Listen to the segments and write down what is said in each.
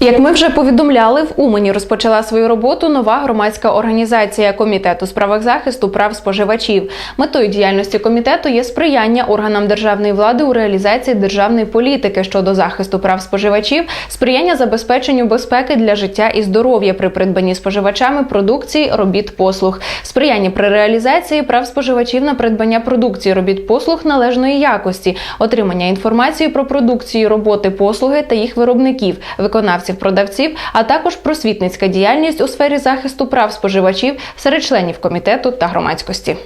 Як ми вже повідомляли, в Умані розпочала свою роботу нова громадська організація комітету з правах захисту прав споживачів. Метою діяльності комітету є сприяння органам державної влади у реалізації державної політики щодо захисту прав споживачів, сприяння забезпеченню безпеки для життя і здоров'я при придбанні споживачами продукції, робіт послуг, сприяння при реалізації прав споживачів на придбання продукції, робіт послуг належної якості, отримання інформації про продукцію, роботи, послуги та їх виробників, виконавців продавців, а також просвітницька діяльність у сфері захисту прав споживачів серед членів комітету та громадськості.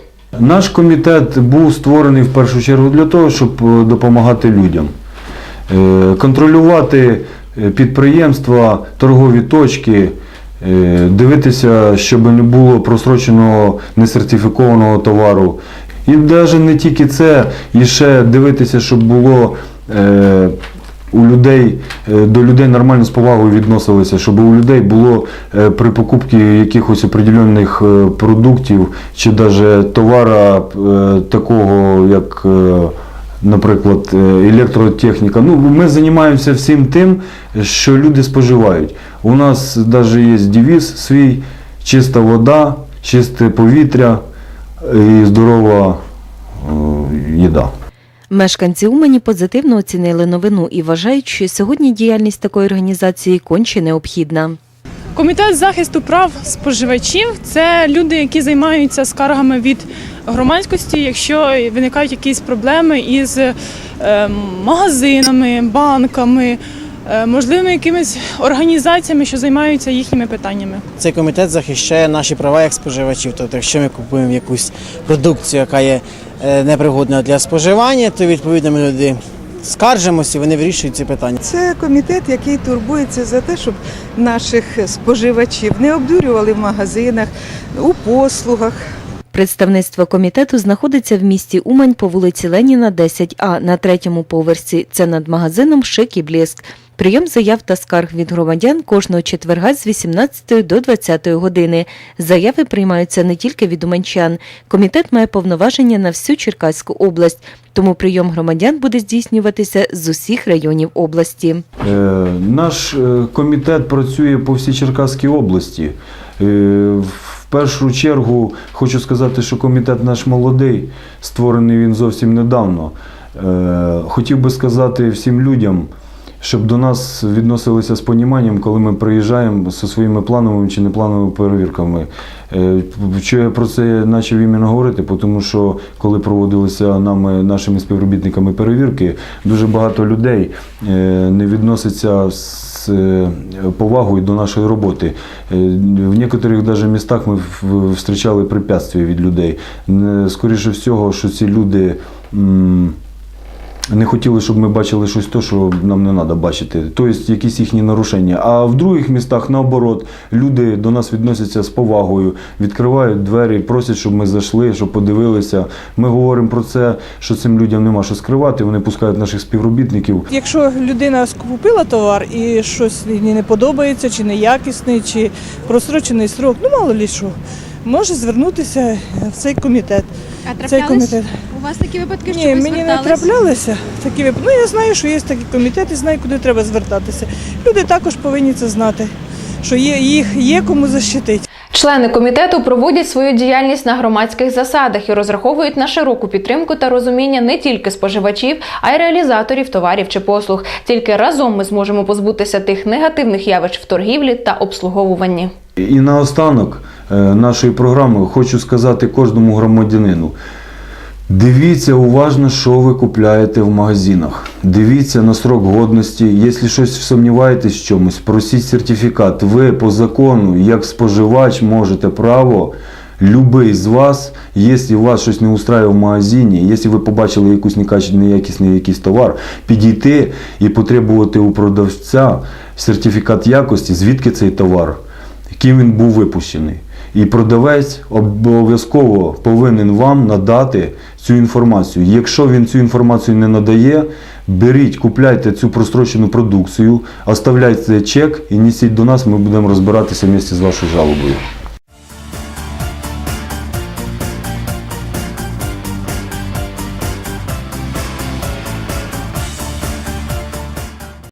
Наш комітет був створений в першу чергу для того, щоб е, допомагати людям, Е, контролювати е, підприємства, торгові точки, дивитися, щоб не було просроченого несертифікованого товару. І навіть не тільки це, і ще дивитися, щоб було. У людей е, до людей нормально з повагою відносилися, щоб у людей було е, при покупці якихось определених е, продуктів чи навіть товара такого, як, наприклад, електротехніка. Ну, ми займаємося всім тим, що люди споживають. У нас навіть є девіз свій чиста вода, чисте повітря і здорова їда. Мешканці Умані позитивно оцінили новину і вважають, що сьогодні діяльність такої організації конче необхідна. Комітет захисту прав споживачів це люди, які займаються скаргами від громадськості, якщо виникають якісь проблеми із е, магазинами, банками, можливо, якимись організаціями, що займаються їхніми питаннями. Цей комітет захищає наші права як споживачів. Тобто, якщо ми купуємо якусь продукцію, яка є е, непригодна для споживання, то відповідно ми люди скаржимося вони вирішують ці питання. Це комітет, який турбується за те, щоб наших споживачів не обдурювали в магазинах, у послугах. Представництво комітету знаходиться в місті Умань по вулиці Леніна, 10А на третьому поверсі. Це над магазином Шик і Бліск. Прийом заяв та скарг від громадян кожного четверга з 18 до 20 години. Заяви приймаються не тільки від уманчан. Комітет має повноваження на всю Черкаську область, тому прийом громадян буде здійснюватися з усіх районів області. Е, Наш е, комітет працює по всій Черкаській області. Е, В першу чергу хочу сказати, що комітет наш молодий, створений він зовсім недавно. Е, Хотів би сказати всім людям, щоб до нас відносилися з поніманням, коли ми приїжджаємо зі своїми плановими чи неплановими перевірками. Е, Що я про це почав іменно говорити, тому що коли проводилися нами, нашими співробітниками перевірки, дуже багато людей е, не відноситься з е, повагою до нашої роботи. В некоторих даже містах ми в- зустрічали препятствия від людей. Скоріше всього, що ці люди. Не хотіли, щоб ми бачили щось то, що нам не треба бачити. Тобто якісь їхні нарушення. А в других містах, наоборот, люди до нас відносяться з повагою, відкривають двері, просять, щоб ми зайшли, щоб подивилися. Ми говоримо про це, що цим людям нема що скривати. Вони пускають наших співробітників. Якщо людина скупила товар і щось їй не подобається, чи неякісний, чи просрочений срок, ну мало лі що, може звернутися в цей комітет. А Цей комітет. У вас такі випадки, що Ні, ви мені не звертались? траплялися такі випадки. Ну я знаю, що є такі комітети, знаю, куди треба звертатися. Люди також повинні це знати, що є, їх є кому защитити. Члени комітету проводять свою діяльність на громадських засадах і розраховують на широку підтримку та розуміння не тільки споживачів, а й реалізаторів товарів чи послуг. Тільки разом ми зможемо позбутися тих негативних явищ в торгівлі та обслуговуванні. І наостанок е, нашої програми хочу сказати кожному громадянину. Дивіться уважно, що ви купляєте в магазинах. Дивіться на срок годності. Якщо щось сумніваєтесь в чомусь, просіть сертифікат. Ви по закону, як споживач, можете право. Любий з вас, якщо вас щось не устраює в магазині, якщо ви побачили якусь некач- неякісний якийсь товар, підійти і потребувати у продавця сертифікат якості, звідки цей товар, яким він був випущений. І продавець обов'язково повинен вам надати цю інформацію. Якщо він цю інформацію не надає, беріть, купляйте цю прострочену продукцію, оставляйте чек і несіть до нас, ми будемо розбиратися місті з вашою жалобою.